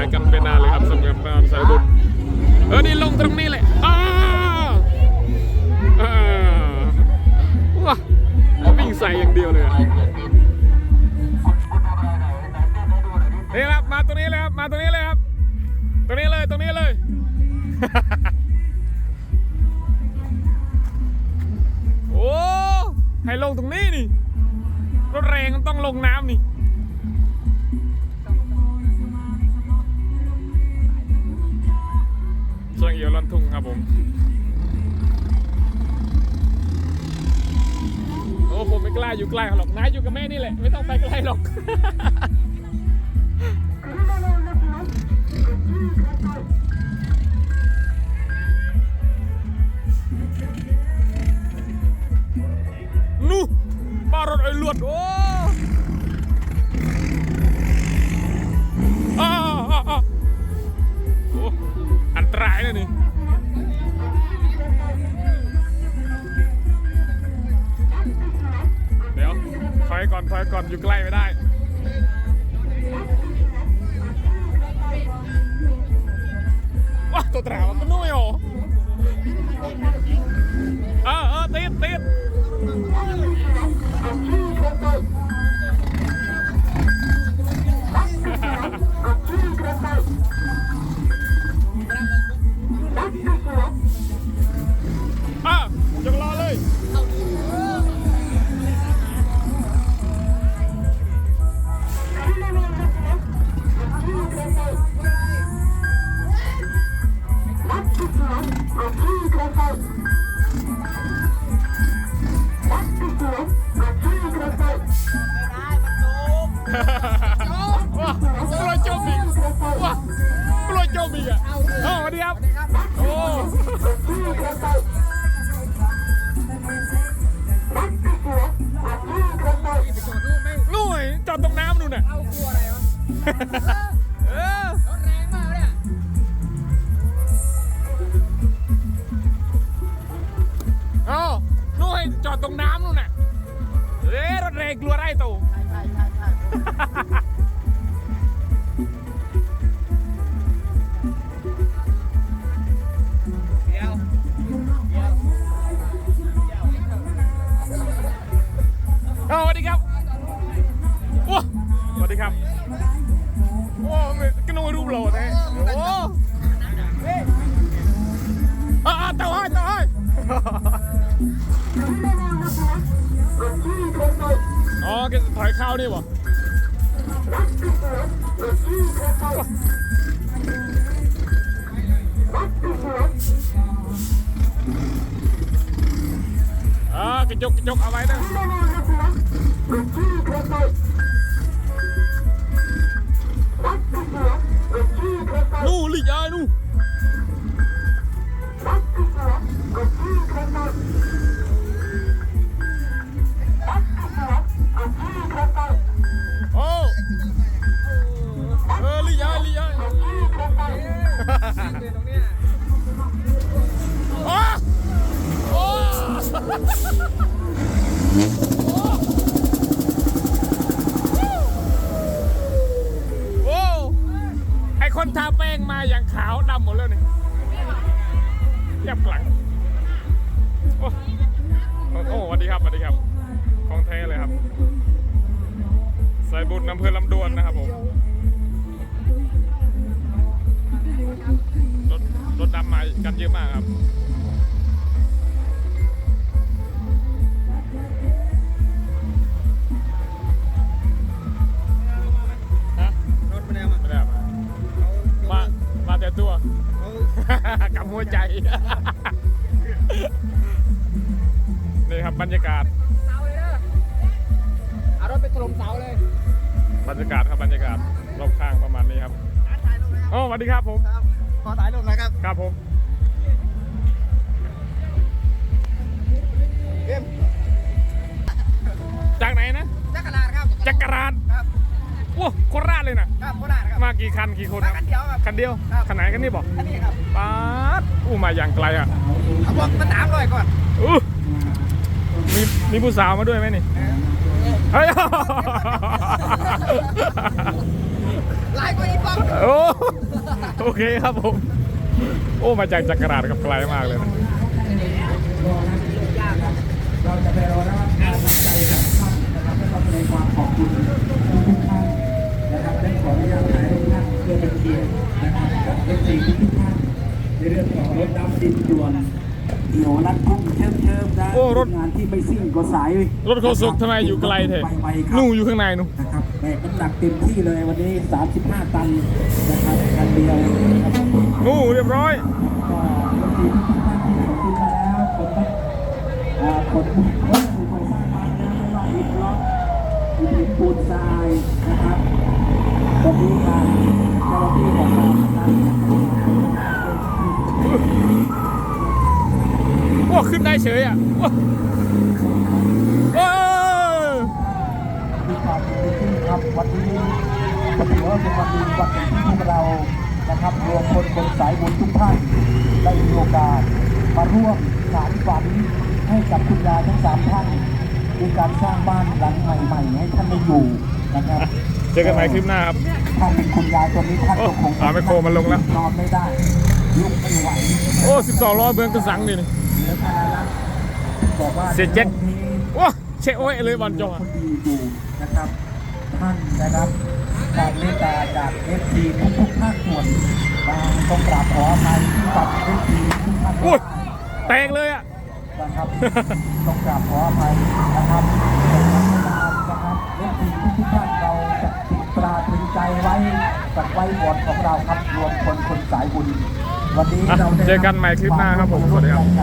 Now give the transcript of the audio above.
ายกันไปนานเลยครับสำหรับบ้านสายบุญเออนี่ลงตรงนี้แหละอ้าว้าวิ่งใส่อย่างเดียวเลยนี่ครับมาตรงนี้เลยครับมาตรงนี้เลยครับตรงนี้เลยตรงนี้เลยโอ้ให้ลงตรงนี้นี่รถแรงต้องลงน้ำนี่ ช่วงเอียวลันทุ่งครับผม โอ้ผมไม่กล้าอยู่ใกล้หรอกนายอยู่กับแม่นี่แหละ ไม่ต้องไปไกลหรอกนู่มารถไอ้ลวดโอ้ อนถอยก่อนอยู่ใกล้ไม่ได้ากลัวจมอีกอะเอ้สวัสดีครับ โอ้นู่นจอดตรงน้ำนู่นน่ะเอากลัวอะไรวะเออรถแรงมากเลยเอ้านู่นจอดตรงน้ำนู่นน่ะเอ๊ะรถแรงกลัวไรตู่ใช่ใช่ใช่ ครับ โอ้ก็น้องรูปหล่อแท้โอ้อ่าเต่าให้ต่าให้อ๋อแกถอยเข้านี่บ่อ่ากระจกกระจกเอาไว้นะ นู่น คนทาแป้งมาอย่างขาวดำหมดแล้วนี่เทียบหลังโอ้โอ้สวัสดีครับสวัสดีครับ ของแท้เลยครับสายบุญอำเภอลำดวนนะครับผม รถรถดำมากันเยอะมากครับ หัวใจ นี่ครับบรรยากาศ เสาเลยเด้อเอารถไปถล่มเสาเลยบรรยากาศครับบรรยากาศรอบข้างประมาณนี้ครับถ่ายรูปนะครับอ๋อสวัสดีครับผม ครับขอถ่ายรูปนะครับครับผมเอ็มจากไหนนะจักรลาดครับ จักรราชครับโอ้โคราชเลยนะครับโคราชครับมากี่คันกี่คนมาคคัรับนเดียวครับคันเดียวครับคันไหนกันนี่บอกอันนี้ครับป๊าดอู้มาอย่างไกลอะเอาพวกมาตามเลยก่อนอู้มีมีผู้สาวมาด้วยไหมนี่เฮ้ยไลน์ก็อีป๊อกโอ้โอเคครับผม โอ้มาจากจักรราชกับไกลมากเลยนะเราจะไปรอรับการน้ำใจจากท่านนะครับและก็แสดงความขอบคุณทุกๆท่านนะครับได้ ขออนุญาตถ่ายรูปท่านเพื่อเป็นเกียรตินะครับกับเอฟซีทุกๆท่านในเรื่องของรถดำดินด่วนเดี๋ยวรัดพุ่งเชิมเชิมๆนะโอ้รถ งานที่ไม่ซิ่งก็สายรถโคสุกทำไมอยู่ไกลเถอะไปไวครับ นู่อยู่ข้างในนู่นะครับแบกน้ำหนักเต็มที่เลยวันนี้ 35 ตันนะครับคันเดียวนะครับงูเรียบร้อยก็เป็นทีมทุกท่านที่ขอบคุณมาแล้วคนทั้งอ่าคนบุกเบิ้ลบุกไปสร้างบ้านแล้วไม่ว่าอิฐบล็อกอิฐหินปูนทรายนะครับ โอ้ขึ้นได้เฉยอะโอ้โอ้มีความยินดีที่ครับวันนี้ถือว่าเป็นวันดีวันหนึ่งที่พวกเรานะครับรวมคนคนสายบุญทุกท่านได้มีโอกาสมาร่วมสานฝันให้กับคุณยายทั้งสามท่านในการสร้างบ้านหลังใหม่ ๆ ให้ท่านได้อยู่ นะครับเจอกันใหม่คลิปหน้าครับถ้าเป็นคุณยายตัวนี้ท่านก็คงโอ้เอาไมโครมาลงแล้วนอนไม่ได้ลุกไม่ไหวโอ้สิบสองล้อเมืองกระสังนี่นี่เดี๋ยวธนารักษ์บอกว่าเสียเจ็ดโลกนี้โอ้เชะโอ้ยเลยบอลจอคนดีอยู่นะครับท่านนะครับการเมตตาจากเอฟซีทุกทุกๆภาคส่วนบางต้องกราบขออภัยที่กับเอฟซีทุกท่านอุ้ยแตกเลยอะนะครับต้องกราบขออภัยนะครับ อฟซีทุกทุกๆท่านเราจะติดตราตรึงใจไว้กับไว้บอดของเราครับรวมคนคนสายบุญวันนี้เราได้เจอกันใหม่คลิปหน้าครับผมสวัสดีครับวามวมใจ